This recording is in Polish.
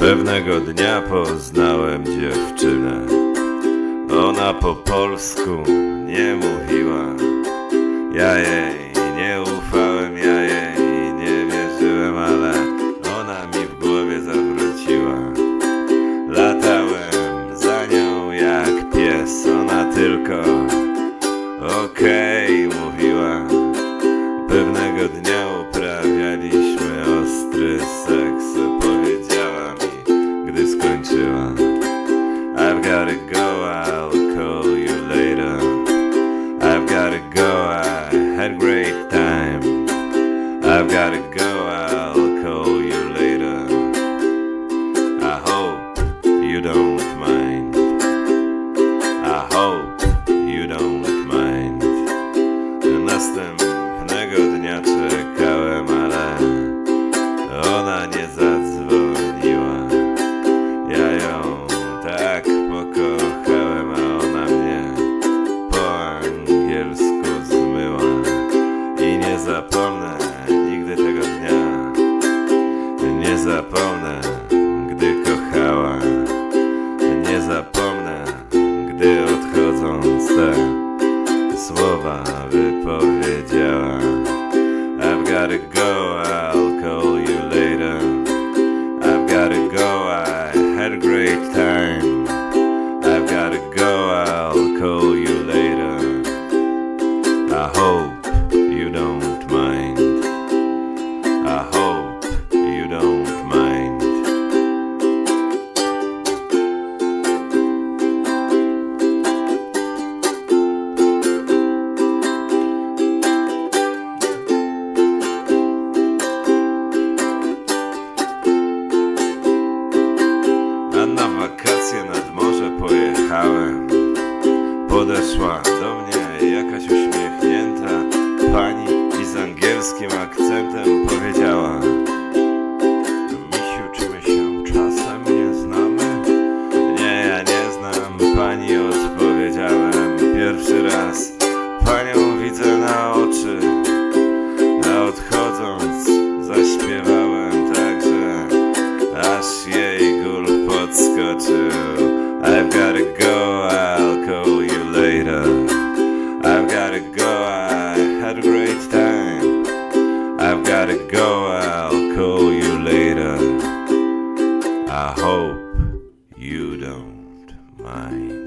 Pewnego dnia poznałem dziewczynę. Ona po polsku nie mówiła. Ja jej nie ufałem, ja jej nie wierzyłem, ale ona mi w głowie zawróciła. Latałem za nią jak pies, ona tylko okej mówiła. I've gotta go, I'll call you later. I've gotta go, I had a great time. I've gotta go, I'll call you later. I hope you don't mind. I hope you don't mind. Następnego dnia czekałem, zapomnę, gdy kochała. Nie zapomnę, gdy odchodząc te słowa wypowiedziała. I've gotta go, I'll ціна. I'll call you later. I hope you don't mind.